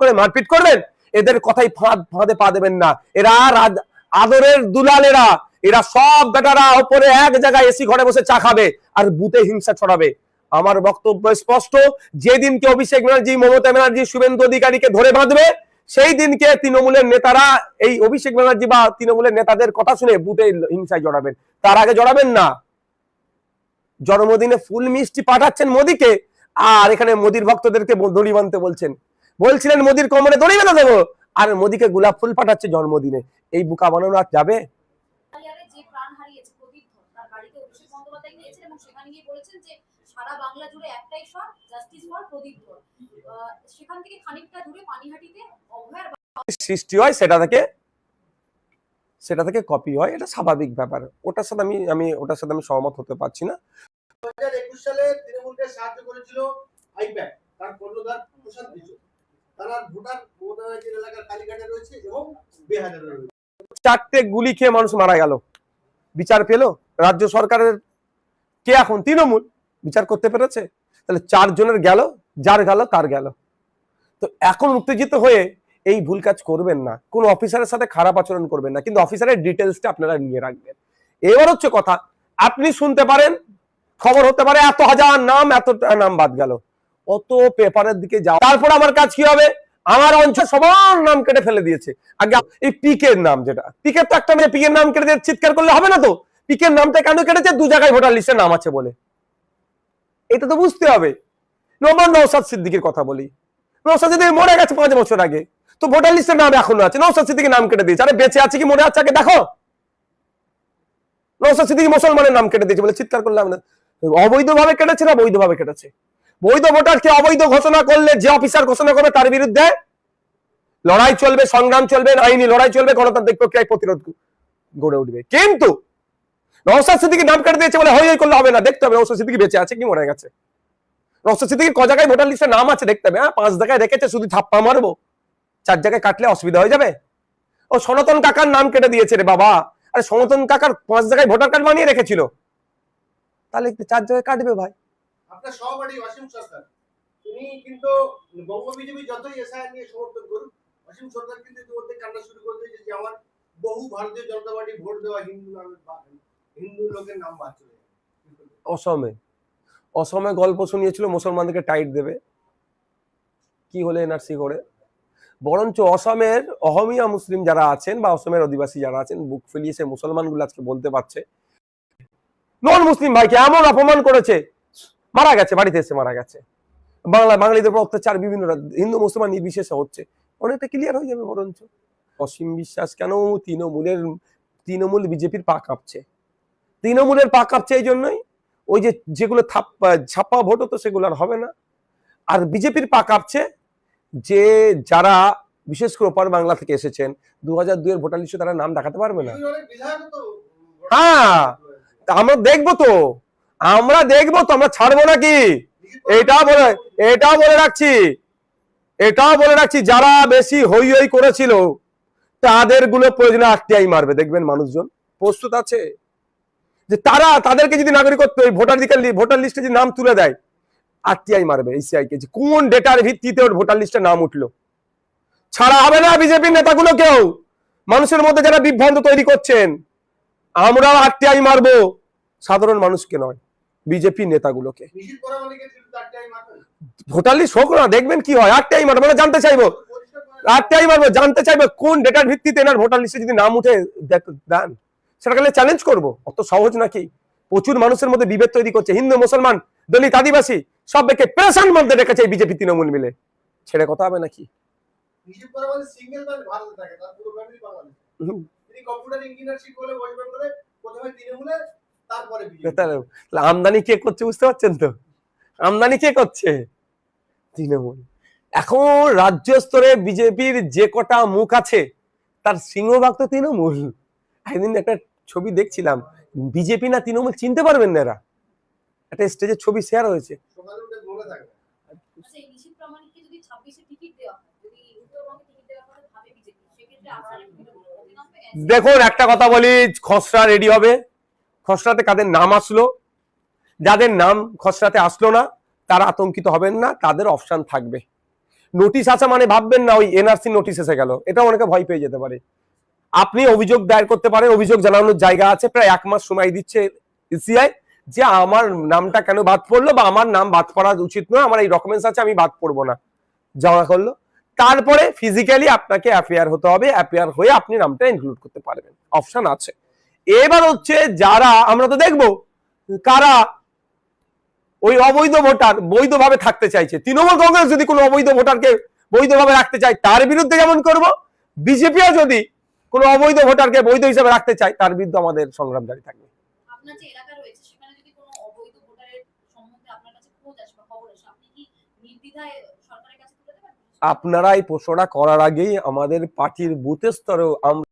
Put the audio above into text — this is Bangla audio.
করে মারপিট করবেন? এদের কথাই ফাঁদ, ফাঁদে পা দেবেন না। এরা আদরের দুলাল এরা সব বেটারা ওপরে এক জায়গায় এসি ঘরে বসে চা খাবে আর বুতে হিংসা ছড়াবে। আমার বক্তব্য স্পষ্ট। যেদিনকে অভিষেক ব্যানার্জি, মমতা ব্যানার্জি, শুভেন্দু অধিকারীকে ধরে বাঁধবে, সেই দিনকে তৃণমূলের নেতারা এই অভিষেক ব্যানার্জি বা তৃণমূলের নেতাদের কথা শুনে বুতে হিংসায় জড়াবেন। তার আগে জড়াবেন না। জন্মদিনে ফুল মিষ্টি পাঠাচ্ছেন মোদিকে, আর এখানে মোদির ভক্তদেরকে দড়ি বাঁধতে বলছেন। বলছিলেন মোদির কোমরে দড়ি বেঁধে দেবো। আর মোদিকে গোলাপ ফুল পাঠাচ্ছে জন্মদিনে। এই বুকা বানানো আর যাবে? কালিয়ারে যে প্রাণ হারিয়েছে প্রদীপ ধর তার বাড়িতে অভিষেক বন্দ্যোপাধ্যায় গিয়েছেন এবং সেখানে গিয়ে বলেছেন যে সারা বাংলা জুড়ে একটাই স্বর জাস্টিস ফর প্রদীপ সেখান থেকে খানিকটা দূরে পানিহাটিতে অভয়ার সৃষ্টি হয় সেটা থেকে সেটা থেকে কপি হয় এটা স্বাভাবিক ব্যাপার। ওটার সাথে আমি আমি ওটার সাথে আমি সহমত হতে পারছি না। হাজার সালে তৃণমূলকে সাহায্য করেছিল আইপ্যাক তার কর্ণধার প্রশান্ত কিশোর তারা এলাকার কালীঘাটে রয়েছে এবং রয়েছে। চারটে গুলি খেয়ে মানুষ মারা গেল। বিচার পেল? রাজ্য সরকারের কে এখন? তৃণমূল। বিচার করতে পেরেছে? তাহলে চারজনের গেল, যার গেল, তার গেল। তো এখন উত্তেজিত হয়ে এই ভুল কাজ করবেন না। কোন অফিসারের সাথে খারাপ আচরণ করবেন না। কিন্তু অফিসারের ডিটেলসটা আপনারা নিয়ে রাখবেন। এবার হচ্ছে কথা, আপনি শুনতে পারেন, খবর হতে পারে এত হাজার নাম এত নাম বাদ গেল। অত পেপারের দিকে যাও তারপর আমার কাজ কি হবে? আমার অঞ্চল সবার নাম কেটে ফেলে দিয়েছে। আগে এই পিকের নাম যেটা। পিকের তো একটা মেয়ে, পিকের নাম কেটে চিৎকার করলে হবে না তো? পিকের নামটা কেন কেটেছে? দু জায়গায় ভোটার লিস্টে নাম আছে বলে। এটা তো বুঝতে হবে। নম্বর নৌসাদ সিদ্দিকের কথা বলি। নৌসাদ সিদ্দিক মরে গেছে পাঁচ বছর আগে। তো ভোটার লিস্টের নাম এখনও আছে। নৌসাদ সিদ্দিকের নাম কেটে দিয়েছে। আরে বেঁচে আছে কি? মরে আছে? আগে দেখো। নৌসাদ সিদ্দিকি মুসলমানের নাম কেটে দিয়েছে বলে চিৎকার করলাম না। অবৈধভাবে কেটেছে না বৈধভাবে কেটেছে? বৈধ ভোটারকে অবৈধ ঘোষণা করলে যে অফিসার ঘোষণা করবে তার বিরুদ্ধে লড়াই চলবে, সংগ্রাম চলবে, আইনি লড়াই চলবে, গণতান্ত্রিক প্রক্রিয়ায় প্রতিরোধ গড়ে উঠবে। কিন্তু নওসাদ সিদ্দিকি নাম কেটে দিয়েছে বলে হই করলে হবে না, দেখতে হবে নওসাদ সিদ্দিকি বেঁচে আছে কি মরে গেছে? নওসাদ সিদ্দিকি ক জায়গায় ভোটার লিস্টে নাম আছে, দেখতে হবে হ্যাঁ পাঁচ জায়গায় রেখেছে, শুধু ছাপ্পা মারবো। চার জায়গায় কাটলে অসুবিধা হয়ে যাবে? ও সনাতন কাকার নাম কেটে দিয়েছে রে বাবা। আরে সনাতন কাকার পাঁচ জায়গায় ভোটার কার্ড বানিয়ে রেখেছিল। তাহলে চার জায়গায় কাটবে ভাই? আপনার সহপাঠী অসীম সরকার তিনি কিন্তু বঙ্গ বিজেপি যতই এসআইআর নিয়ে সমর্থন করুন অসীম সরকার কিন্তু ইতিমধ্যে কান্না শুরু করে দিয়েছে যে আমার বহু ভারতীয় জনতা পার্টি ভোট দেওয়া হিন্দু হিন্দু লোকের নাম বাদ চলে অসমে। অসমে গল্প শুনিয়েছিল, মুসলমানদেরকে টাইট দেবে। কি হলে এনআরসি করে? বরঞ্চ অসমের অহমিয়া মুসলিম যারা আছেন বা অসমের অধিবাসী যারা আছেন, বুক ফেলিয়ে মুসলমানগুলো আজকে বলতে পারছে। নন মুসলিম ভাইকে এমন অপমান করেছে মারা গেছে বাড়িতে এসে মারা গেছে। বাংলা বাঙালিদের উপর অত্যাচার বিভিন্ন হিন্দু মুসলমান নির্বিশেষে হচ্ছে। অনেকটা ক্লিয়ার হয়ে যাবে বরঞ্চ। অসীম বিশ্বাস কেন তৃণমূলের তৃণমূল বিজেপির পা কাঁপছে? তৃণমূলের পা কাঁপছে এই জন্যই ওই যে যেগুলো ছাপ্পা ভোট হতো সেগুলো আর হবে না। আর বিজেপির পা কাঁপছে যে যারা বিশেষ করে ওপার বাংলা থেকে এসেছেন দু হাজার দুইয়ের ভোটার লিস্টে তারা নাম দেখাতে পারবে না। হ্যাঁ। আমরা দেখব তো। আমরা দেখব, তো আমরা ছাড়বো নাকি? এটা বলে এটাও বলে রাখছি। এটাও বলে রাখছি, যারা বেশি হই হই করেছিল তাদেরগুলো প্রয়োজনে আটটিআই মারবে। দেখবেন মানুষজন প্রস্তুত আছে। যে তারা, তাদেরকে যদি নাগরিকত্ব, এই ভোটার দিকে ভোটার লিস্টে যদি নাম তুলে দেয়, আরটিআই মারবে ইসিআই কে। কোন ডেটার ভিত্তিতে ওর ভোটার লিস্টে নাম উঠল? ছাড়া হবে না বিজেপির নেতাগুলো কেউ। মানুষের মধ্যে যারা বিভ্রান্ত তৈরি করছেন, আমরাও আরটিআই মারবো। সাধারণ মানুষকে নয়। বিজেপি নেতাগুলোকে। করা মানে কি? তিনি চারটাই মারবেন ভোটার লিস্ট হোক না দেখবেন কি হয়? আটটাই মারবো মানে জানতে চাইব। আটটাই মারবো জানতে চাইব কোন ডেটার ভিত্তিতে এনার ভোটার লিস্টে যদি নাম উঠে দেখ- দেন। সেটাকে চ্যালেঞ্জ করব। অত সহজ নাকি? প্রচুর মানুষের মধ্যে বিভেদ তৈরি করছে। হিন্দু মুসলমান দলিত আদিবাসী সবাইকে প্রেশান মধ্যে রেখেছে এই বিজেপি তৃণমূল মিলে। ছেড়ে কথা হবে নাকি? কম্পিউটার ওয়েস্ট বেঙ্গলে প্রথমে তৃণমূলে আমদানি কে করছে বুঝতে পারছেন তো? আমদানি কে করছে? তৃণমূল। এখন রাজ্য স্তরে বিজেপির যে কটা মুখ আছে তার সিংহভাগ তো তৃণমূল। একদিন একটা ছবি দেখছিলাম বিজেপি না তৃণমূল চিনতে পারবেন না এরা। একটা স্টেজের ছবি শেয়ার হয়েছে। আচ্ছা হয় দেখুন একটা কথা বলি খসড়া রেডি হবে। খসড়াতে কাদের নাম আসলো? যাদের নাম খসড়াতে আসলো না, তারা আতঙ্কিত হবেন না, তাদের অপশান থাকবে। নোটিশ আসা মানে ভাববেন না, ওই এনআরসি নোটিশ এসে গেল। এটা অনেকে ভয় পেয়ে যেতে পারে। আপনি অভিযোগ দায়ের করতে পারেন, অভিযোগ জানানোর জায়গা আছে, প্রায় এক মাস সময় দিচ্ছে ইসিআই যে আমার নামটা কেন বাদ পড়ল বা আমার নাম বাদ পড়া উচিত নয়, আমার এই ডকুমেন্টস আছে, আমি বাদ পড়ব না। জমা করল। তারপরে ফিজিক্যালি আপনাকে অ্যাফেয়ার হতে হবে অ্যাফেয়ার হয়ে আপনি নামটা ইনক্লুড করতে পারবেন। অপশন আছে। এবার হচ্ছে যারা আমরা তো দেখব কারা ওই অবৈধ ভোটার বৈধভাবে থাকতে চাইছে। তৃণমূল কংগ্রেস যদি কোনো অবৈধ ভোটারকে বৈধভাবে রাখতে চায় তার বিরুদ্ধে যেমন করব বিজেপিও যদি কোনো অবৈধ ভোটারকে বৈধ হিসাবে রাখতে চায় তার বিরুদ্ধে আমাদের সংগ্রাম জারি থাকবে। আপনার এই প্রশ্নটা করার আগেই আমাদের পার্টির বুথ স্তরেও আমরা